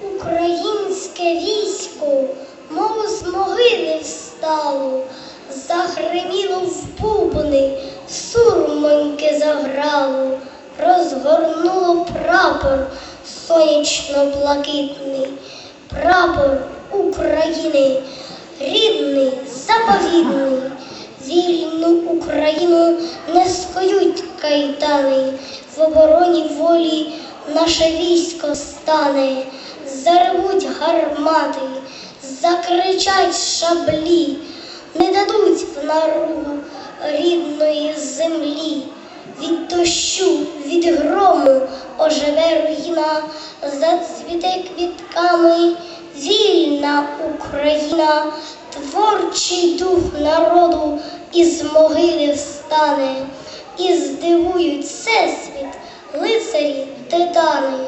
Українське військо, мов з могили встало, загриміло в бубни, сурмоньки заграло, розгорнуло прапор сонячно-блакитний, прапор України, рідний, заповідний. Україну не скоють кайдани, в обороні волі наше військо стане, заревуть гармати, закричать шаблі, не дадуть в наругу рідної землі. Від дощу, від грому оживе руїна, зацвіте квітками вільна Україна, творчий дух народу із могили встане, і здивують всесвіт лицарі титани.